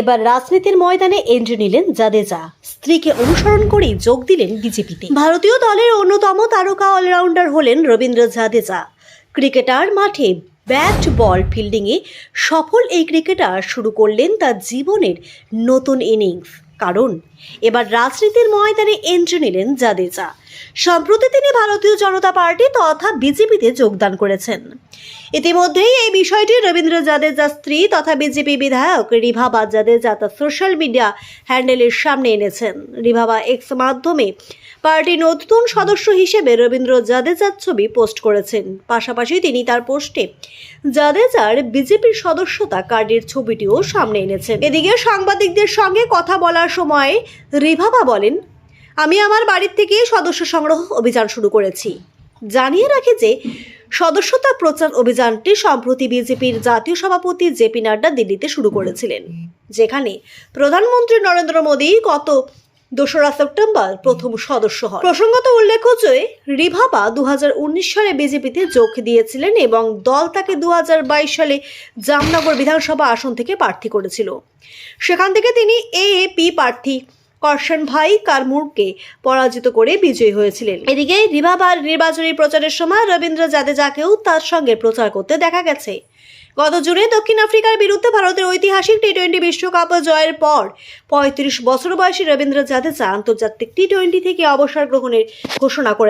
এবার রাজনীতির ময়দানে এন্ট্রি নিলেন জাদেজা। স্ত্রীকে অনুসরণ করেই যোগ দিলেন বিজেপিতে। ভারতীয় দলের অন্যতম তারকা অলরাউন্ডার হলেন রবীন্দ্র জাদেজা। ক্রিকেটার মাঠে ব্যাট বল ফিল্ডিংয়ে সফল এই ক্রিকেটার শুরু করলেন তার জীবনের নতুন ইনিংস। কারণ। এবার রাজনীতির ময়দানে এন্ট্রি নিলেন জাদেজা। সম্প্রতি তিনি ভারতীয় জনতা পার্টি তথা বিজেপিতে যোগদান করেছেন। ইতিমধ্যেই এই বিষয়টি রবীন্দ্র জাদেজা স্ত্রী তথা বিজেপি বিধায়ক রিভাবা জাদেজা তার সোশ্যাল মিডিয়া হ্যান্ডেলের সামনে এনেছেন। রিভাবা এক্স মাধ্যমে পার্টির নতুন সদস্য হিসেবে রবীন্দ্র জাদেজার ছবি পোস্ট করেছেন। পাশাপাশি তিনি তার পোস্টে জাদেজার বিজেপির সদস্যতা কার্ডের ছবিটিও সামনে এনেছেন। এদিকে সাংবাদিকদের সঙ্গে কথা বলার সময় রিভাবা বলেন, আমি আমার বাড়ির থেকে সদস্য সংগ্রহ অভিযান শুরু করেছি। জানিয়ে রাখি যে, সদস্যতা প্রচার অভিযানটি সম্প্রতি বিজেপির জাতীয় সভাপতি জেপি নাড্ডা দিল্লিতে শুরু করেছিলেন, যেখানে প্রধানমন্ত্রী নরেন্দ্র মোদী গত দোসরা সেপ্টেম্বর প্রথম সদস্য হন। প্রসঙ্গত উল্লেখ্য যে রিভাবা দু হাজার উনিশ সালে বিজেপিতে যোগ দিয়েছিলেন এবং দল তাকে দু হাজার বাইশ সালে জামনগর বিধানসভা আসন থেকে প্রার্থী করেছিল। সেখান থেকে তিনি এএপি প্রার্থী করশন ভাই কারমুরকে পরাজিত করে বিজয়ী হয়েছিলেন। এদিকে রিভাবার নির্বাচনী প্রচারের সময় রবীন্দ্র জাদেজাকেও তার সঙ্গে প্রচার করতে দেখা গেছে। গত জুনে দক্ষিণ আফ্রিকার বিরুদ্ধে ভারতের ঐতিহাসিক টি টোয়েন্টি বিশ্বকাপ জয়ের পর পঁয়ত্রিশ বছর বয়সী রবীন্দ্র জাদেজা আন্তর্জাতিক টি টোয়েন্টি থেকে অবসর গ্রহণের ঘোষণা করে